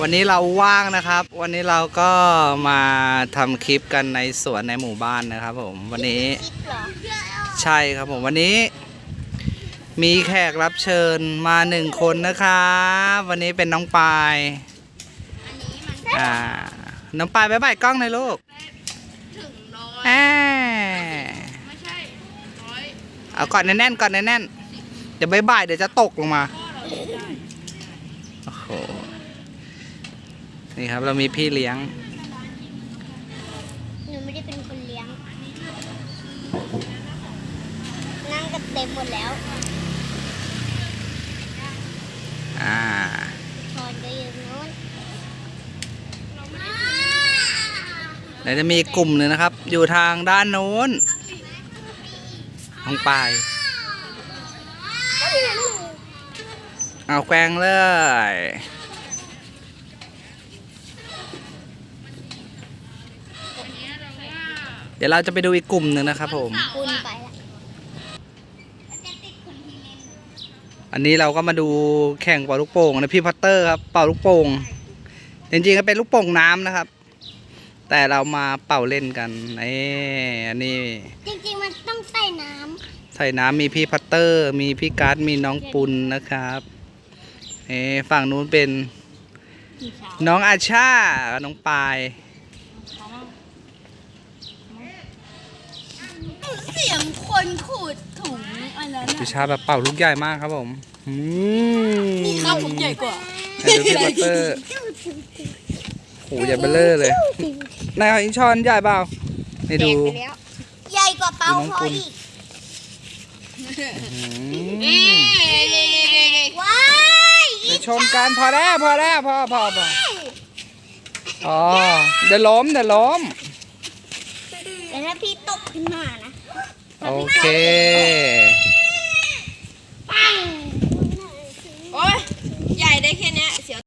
วันนี้เราว่างนะครับ วันนี้เราก็มาทำคลิปกันในสวนในหมู่บ้านนะครับ ผม วันนี้คิดเหรอใช่ครับผมวันนี้ มีแขกรับเชิญมาหนึ่งคนนะครับวันนี้เป็นน้องปายอันนี้มันอ่าน้องปายบายบายกล้องหน่อยลูกถึงร้อยแอไม่ใช่ร้อยเอาก่อนแน่นๆก่อนแน่นๆเดี๋ยวบายบายเดี๋ยวจะตกลงมาโอ้โห นี่ครับเรามีพี่เลี้ยง หนูไม่ได้เป็นคนเลี้ยง นั่งกันเต็มหมดแล้วอ่าพรก็อยู่นู้นเดี๋ยวจะมีกลุ่มหนึ่งนะครับ อยู่ทางด้านโน้นของปลายเอาแกวงเลย เดี๋ยวเราจะไปดูอีกกลุ่มหนึ่งนะครับผม คุณไปละอันนี้เราก็มาดูแข่งเป่าลูกโป่งนะพี่พัตเตอร์ครับเป่าลูกโป่งจริงๆก็เป็นลูกโป่งน้ำนะครับ แต่เรามาเป่าเล่นกันนี่อันนี้จริงๆมันต้องใส่น้ใส่น้ำมีพี่พัตเตอร์ มีพี่การ์ดมีน้องปุณนะครับเอฝั่งนู้นเป็น น้องอาชาน้องปาย คนขูดถุงอันนั้นพิชาแบบเป่าลูกใหญ่มากครับผมอืมข้าวผมใหญ่กว่าไหนดูพี่พัตเตอร์โหใหญ่เบ้อเร่อเลยนายหอยอิงชอนใหญ่เปล่านี่ดูใหญ่กว่าเปาดูน้องพอปุณอีกอืมว้ายไปชมกันพอแล้วพอแล้วพอพอพออ๋อเดี๋ยวล้มเดี๋ยวล้ม โอเค โอ้ยใหญ่ได้แค่นี้